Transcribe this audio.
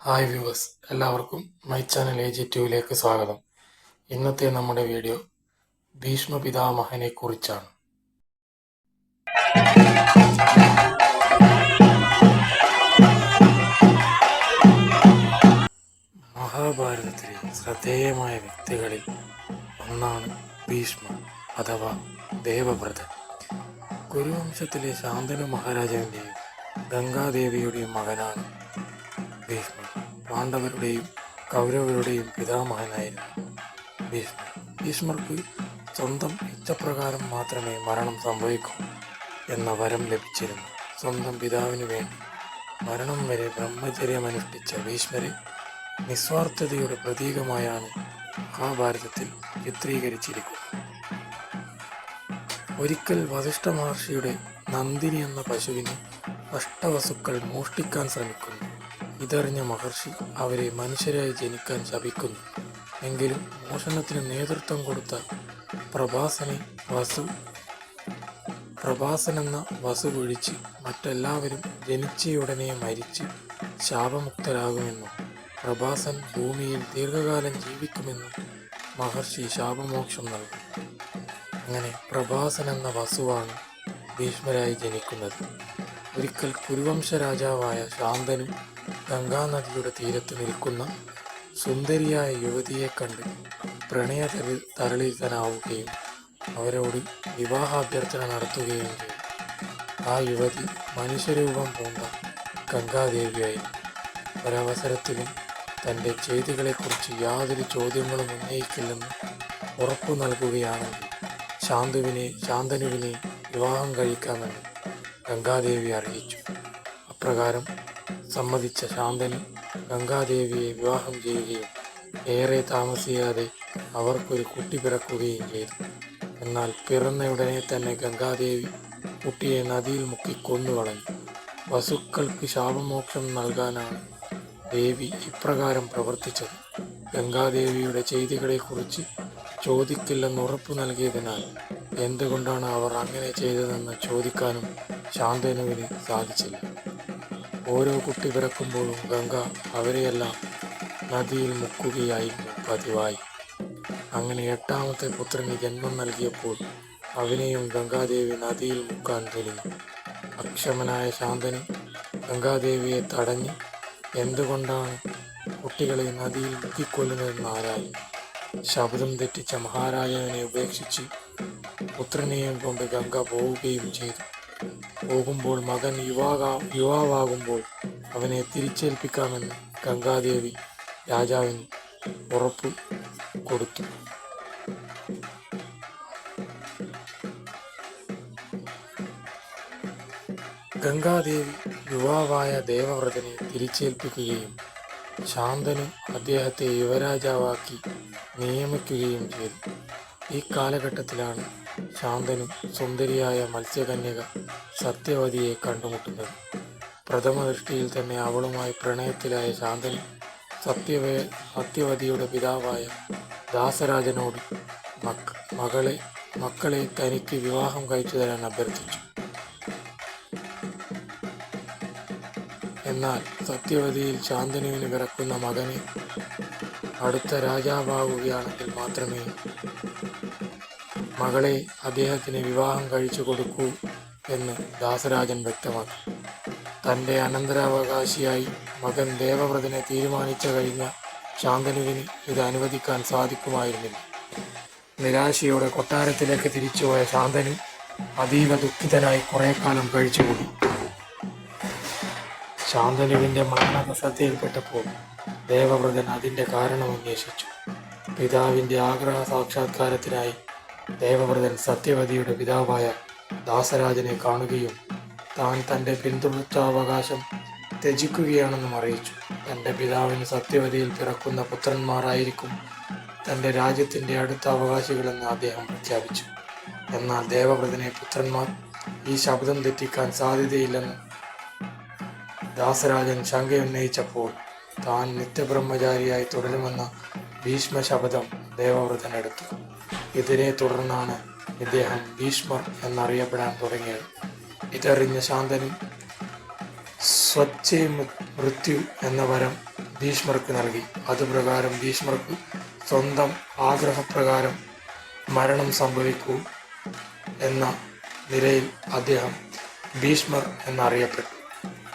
Hi viewers എല്ലാവർക്കും my channel A G ടുവിലേക്ക് സ്വാഗതം. ഇന്നത്തെ നമ്മുടെ വീഡിയോ ഭീഷ്മ പിതാമഹനെ കുറിച്ചാണ് മഹാഭാരതത്തിലെ ശ്രദ്ധേയമായ വ്യക്തികളിൽ ഒന്നാണ് ഭീഷ്മ അഥവാ ദേവവ്രതൻ. കുരുവംശത്തിലെ ശാന്തനു മഹാരാജാവിന്റെയും ഗംഗാദേവിയുടെയും മകനാണ് ഭീഷ്മർ പാണ്ഡവരുടെയും കൗരവരുടെയും പിതാമഹനായിരുന്നു ഭീഷ്മ ഭീഷ്മർക്ക് സ്വന്തം ഇഷ്ടപ്രകാരം മാത്രമേ മരണം സംഭവിക്കൂ എന്ന വരം ലഭിച്ചിരുന്നു. സ്വന്തം പിതാവിന് വേണ്ടി മരണം വരെ ബ്രഹ്മചര്യമനുഷ്ഠിച്ച ഭീഷ്മരെ നിസ്വാർത്ഥതയുടെ പ്രതീകമായാണ് മഹാഭാരതത്തിൽ ചിത്രീകരിച്ചിരിക്കുന്നത്. ഒരിക്കൽ വസിഷ്ഠ മഹർഷിയുടെ നന്ദിനി എന്ന പശുവിനെ അഷ്ടവസുക്കൾ മോഷ്ടിക്കാൻ ശ്രമിക്കുന്നു. ഇതറിഞ്ഞ മഹർഷി അവരെ മനുഷ്യരായി ജനിക്കാൻ ശപിക്കുന്നു. എങ്കിലും മോഷണത്തിന് നേതൃത്വം കൊടുത്ത പ്രഭാസനെ വസു പ്രഭാസൻ എന്ന വസു ഒഴിച്ച് മറ്റെല്ലാവരും ജനിച്ചയുടനെ മരിച്ച് ശാപമുക്തരാകുമെന്നും പ്രഭാസൻ ഭൂമിയിൽ ദീർഘകാലം ജീവിക്കുമെന്നും മഹർഷി ശാപമോക്ഷം നൽകും. അങ്ങനെ പ്രഭാസൻ എന്ന വസുവാണ് ഭീഷ്മരായി ജനിക്കുന്നത്. ഒരിക്കൽ കുരുവംശ രാജാവായ ശാന്തനു ഗംഗാനദിയുടെ തീരത്ത് നിൽക്കുന്ന സുന്ദരിയായ യുവതിയെ കണ്ട് പ്രണയ തരി തരളിതനാവുകയും അവരോട് വിവാഹാഭ്യർത്ഥന നടത്തുകയും ചെയ്തു. ആ യുവതി മനുഷ്യരൂപം പൂണ്ട ഗംഗാദേവിയായിരുന്നു ഒരവസരത്തിലും തന്റെ ചെയ്തികളെക്കുറിച്ച് യാതൊരു ചോദ്യങ്ങളും ഉന്നയിക്കില്ലെന്ന് ഉറപ്പു നൽകുകയാണെങ്കിൽ ശാന്തുവിനെ ശാന്തനുവിനെ വിവാഹം കഴിക്കാമെന്ന് ഗംഗാദേവി അറിയിച്ചു. അപ്രകാരം സമ്മതിച്ച ശാന്തന് ഗംഗാദേവിയെ വിവാഹം ചെയ്യുകയും ഏറെ താമസിയാതെ അവർക്കൊരു കുട്ടി പിറക്കുകയും ചെയ്തു. എന്നാൽ പിറന്നയുടനെ തന്നെ ഗംഗാദേവി കുട്ടിയെ നദിയിൽ മുക്കി കൊന്നുകളഞ്ഞു. വസുക്കൾക്ക് ശാപമോക്ഷം നൽകാനാണ് ദേവി ഇപ്രകാരം പ്രവർത്തിച്ചത്. ഗംഗാദേവിയുടെ ചെയ്തികളെക്കുറിച്ച് ചോദിക്കില്ലെന്ന് ഉറപ്പു നൽകിയതിനാൽ എന്തുകൊണ്ടാണ് അവർ അങ്ങനെ ചെയ്തതെന്ന് ചോദിക്കാനും ശാന്തനുവിന് സാധിച്ചില്ല. ഓരോ കുട്ടി പിറക്കുമ്പോഴും ഗംഗ അവരെയെല്ലാം നദിയിൽ മുക്കുകയായിരുന്നു പതിവായി. അങ്ങനെ എട്ടാമത്തെ പുത്രന് ജന്മം നൽകിയപ്പോൾ അവനെയും ഗംഗാദേവി നദിയിൽ മുക്കാൻ തുനിഞ്ഞു. അക്ഷമനായ ശാന്തന് ഗംഗാദേവിയെ തടഞ്ഞ് എന്തുകൊണ്ടാണ് കുട്ടികളെ നദിയിൽ മുക്കിക്കൊല്ലുന്നതെന്ന് ആരായി? ശബ്ദം തെറ്റിച്ച മഹാരാജാവിനെ ഉപേക്ഷിച്ച് പുത്രനെയും കൊണ്ട് ഗംഗ പോവുകയും ചെയ്തു. പോകുമ്പോൾ മകൻ യുവാകാ യുവാവാകുമ്പോൾ അവനെ തിരിച്ചേൽപ്പിക്കാമെന്ന് ഗംഗാദേവി രാജാവിന് ഉറപ്പ് കൊടുത്തു. ഗംഗാദേവി യുവാവായ ദേവവ്രതനെ തിരിച്ചേൽപ്പിക്കുകയും ശാന്തനു അദ്ദേഹത്തെ യുവരാജാവാക്കി നിയമിക്കുകയും ചെയ്തു. ഈ കാലഘട്ടത്തിലാണ് ശാന്തനും സുന്ദരിയായ മത്സ്യകന്യക സത്യവതിയെ കണ്ടുമുട്ടുന്നത്. പ്രഥമ ദൃഷ്ടിയിൽ തന്നെ അവളുമായി പ്രണയത്തിലായ ശാന്തൻ സത്യവേ സത്യവതിയുടെ പിതാവായ ദാസരാജനോട് മക്ക മകളെ മക്കളെ തനിക്ക് വിവാഹം കഴിച്ചു തരാൻ അഭ്യർത്ഥിച്ചു. എന്നാൽ സത്യവതിയിൽ ശാന്തനുവിന് പിറക്കുന്ന മകനെ അടുത്ത രാജാവാകുകയാണെങ്കിൽ മാത്രമേ മകളെ അദ്ദേഹത്തിന് വിവാഹം കഴിച്ചു കൊടുക്കൂ എന്ന് ദാസരാജൻ വ്യക്തമാക്കി. തന്റെ അനന്തരാവകാശിയായി മകൻ ദേവവ്രതനെ തീരുമാനിച്ച കഴിഞ്ഞ ശാന്തനുവിന് ഇത് അനുവദിക്കാൻ സാധിക്കുമായിരുന്നില്ല. നിരാശയോടെ കൊട്ടാരത്തിലേക്ക് തിരിച്ചുപോയ ശാന്തനു അതീവ ദുഃഖിതനായി കുറേ കാലം കഴിച്ചുകൂടി ശാന്തനുവിന്റെ മരണത ശ്രദ്ധയിൽപ്പെട്ടപ്പോൾ ദേവവ്രതൻ അതിന്റെ കാരണം അന്വേഷിച്ചു. പിതാവിന്റെ ആഗ്രഹ സാക്ഷാത്കാരത്തിനായി ദേവവ്രതൻ സത്യവതിയുടെ പിതാവായ ദാസരാജനെ കാണുകയും താൻ തന്റെ പിന്തുടർച്ചാവകാശം ത്യജിക്കുകയാണെന്നും അറിയിച്ചു. തന്റെ പിതാവിന് സത്യവതിയിൽ പിറക്കുന്ന പുത്രന്മാരായിരിക്കും തന്റെ രാജ്യത്തിന്റെ അടുത്ത അവകാശികളെന്ന് അദ്ദേഹം പ്രഖ്യാപിച്ചു. എന്നാൽ ദേവവ്രതനെ പുത്രന്മാർ ഈ ശബ്ദം തെറ്റിക്കാൻ സാധ്യതയില്ലെന്ന് ദാസരാജൻ ശങ്കയുന്നയിച്ചപ്പോൾ താൻ നിത്യബ്രഹ്മചാരിയായി തുടരുമെന്ന ഭീഷ്മ ശബ്ദം ദേവവ്രതൻ എടുത്തു. ഇതിനെ തുടർന്നാണ് ഇദ്ദേഹം ഭീഷ്മർ എന്നറിയപ്പെടാൻ തുടങ്ങിയത്. ഇതറിഞ്ഞ ശാന്തനും സ്വച്ഛ മൃത്യു എന്ന വരം ഭീഷ്മർക്ക് നൽകി. അതുപ്രകാരം ഭീഷ്മർക്ക് സ്വന്തം ആഗ്രഹപ്രകാരം മരണം സംഭവിക്കൂ എന്ന നിലയിൽ അദ്ദേഹം ഭീഷ്മർ എന്നറിയപ്പെട്ടു.